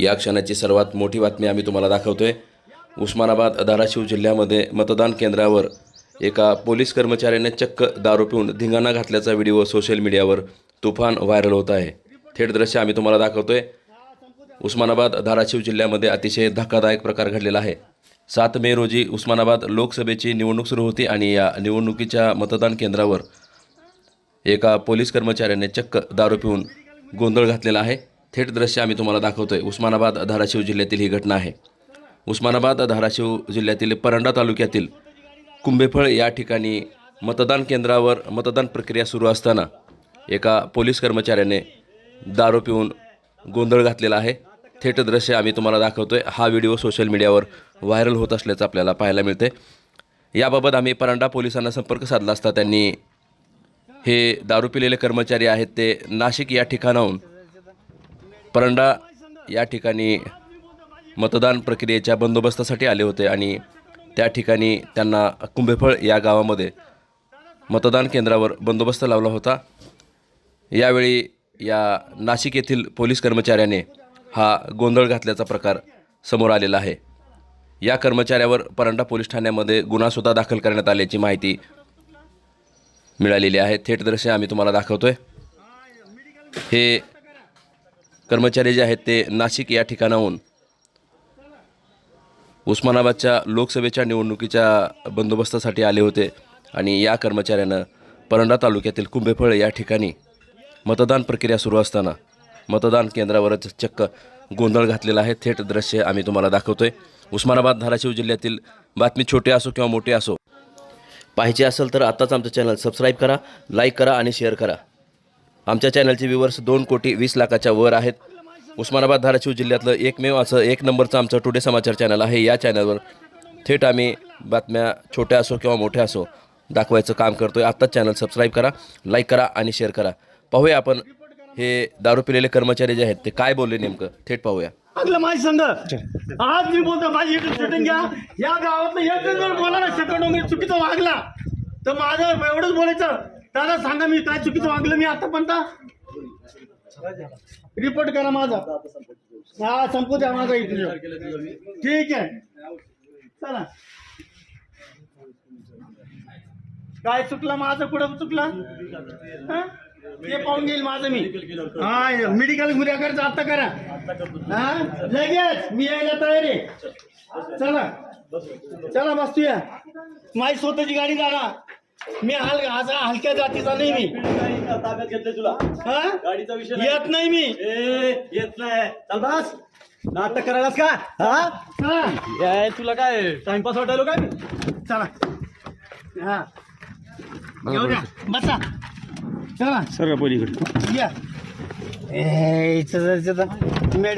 या क्षणाची सर्वात मोठी बातमी आम्ही तुम्हाला दाखवतोय. उस्मानाबाद धाराशिव जिल्ह्यामध्ये मतदान केंद्रावर एका पोलीस कर्मचाऱ्याने चक्क दारू पिऊन धिंगाणा घातल्याचा व्हिडिओ सोशल मीडियावर तुफान व्हायरल होत आहे. थेट दृश्य आम्ही तुम्हाला दाखवतोय. उस्मानाबाद धाराशिव जिल्ह्यामध्ये अतिशय धक्कादायक प्रकार घडलेला आहे. सात मे रोजी उस्मानाबाद लोकसभेची निवडणूक सुरू होती आणि या निवडणुकीच्या मतदान केंद्रावर एका पोलीस कर्मचाऱ्याने चक्क दारू पिऊन गोंधळ घातलेला आहे. थेट दृश्य आम्ही तुम्हाला दाखवतो आहे उस्मानाबाद धाराशिव जिल्ह्यातील ही घटना आहे. उस्मानाबाद धाराशिव जिल्ह्यातील परंडा तालुक्यातील कुंभेफळ या ठिकाणी मतदान केंद्रावर मतदान प्रक्रिया सुरू असताना एका पोलीस कर्मचाऱ्याने दारू पिऊन गोंधळ घातलेला आहे. थेट दृश्य आम्ही तुम्हाला दाखवतो आहे हा व्हिडिओ सोशल मीडियावर व्हायरल होत असल्याचं आपल्याला पाहायला मिळते याबाबत आम्ही परंडा पोलिसांना संपर्क साधला असता त्यांनी हे दारू पिलेले कर्मचारी आहेत ते नाशिक या ठिकाणाहून परंडा या ठिकाणी मतदान प्रक्रियेच्या बंदोबस्तासाठी आले होते आणि त्या ठिकाणी त्यांना कुंभेफळ या गावामध्ये मतदान केंद्रावर बंदोबस्त लावला होता. यावेळी या नाशिक येथील पोलीस कर्मचाऱ्याने हा गोंधळ घातल्याचा प्रकार समोर आलेला आहे. या कर्मचाऱ्यावर परंडा पोलीस ठाण्यामध्ये गुन्हासुद्धा दाखल करण्यात आल्याची माहिती मिळालेली आहे. थेट दृश्य आम्ही तुम्हाला दाखवतोय. हे कर्मचारी जे आहेत ते नाशिक या ठिकाणाहून उस्मानाबादच्या लोकसभेच्या निवडणुकीच्या बंदोबस्तासाठी आले होते आणि या कर्मचाऱ्यानं परंडा तालुक्यातील कुंभेफळ या ठिकाणी मतदान प्रक्रिया सुरू असताना मतदान केंद्रावरच चक्क गोंधळ घातलेला आहे. थेट दृश्य आम्ही तुम्हाला दाखवतोय. उस्मानाबाद धाराशिव जिल्ह्यातील बातमी छोटी असो किंवा मोठी असो. पाहिजे असेल तर आत्ताच आमचं चॅनल सबस्क्राईब करा लाईक करा आणि शेअर करा. आमच्या चॅनलचे व्ह्यूवर्स दोन कोटी वीस लाखाच्या वर आहेत. उस्मानाबाद धाराशिव जिल्ह्यातलं एकमेव असं एक नंबरचं आमचं टुडे समाचार चॅनल आहे. या चॅनलवर थेट आम्ही बातम्या छोट्या असो किंवा मोठ्या असो दाखवायचं काम करतोय. आत्ताच चॅनल सबस्क्राईब करा लाईक करा आणि शेअर करा. पाहूया आपण हे दारू पिलेले कर्मचारी जे आहेत ते काय बोलले नेमकं? थेट पाहूया. लागलं माझी संघ आज मी बोलतो माझी घ्या. या गावातलं एक जर बोला ना सेकंड वगैरे वागला. तर माझं एवढंच बोलायचं. दादा सांगा मी काय चुकीचं वागलं मी आतापर्यंत रिपोर्ट करा माझा. हा संपू द्या माझा इथे ठीक आहे. चला. काय चुकलं? माझं कुठं चुकलं? ते पाहून घेईल माझं मी. हा मेडिकल गुन्हेगारचं आता करा. हा? लगेच. मी यायला तयारी चला. चला बसतूया. माझी स्वतःची गाडी जागा मी हल आज हलक्या जातीचा नाही मी. ताब्यात घेतले तुला. हा? गाडीचा विषय येत नाही मी. ए येत नाही. चल बस. नाटक करायलास का? हा? हा. ए, तुला काय टाइमपास वाटायलो काय? मी चला. हा. येऊ द्या. बसा. चला. सर पलीकडे या. ए, इथं- इथं- इथं. मेडिकल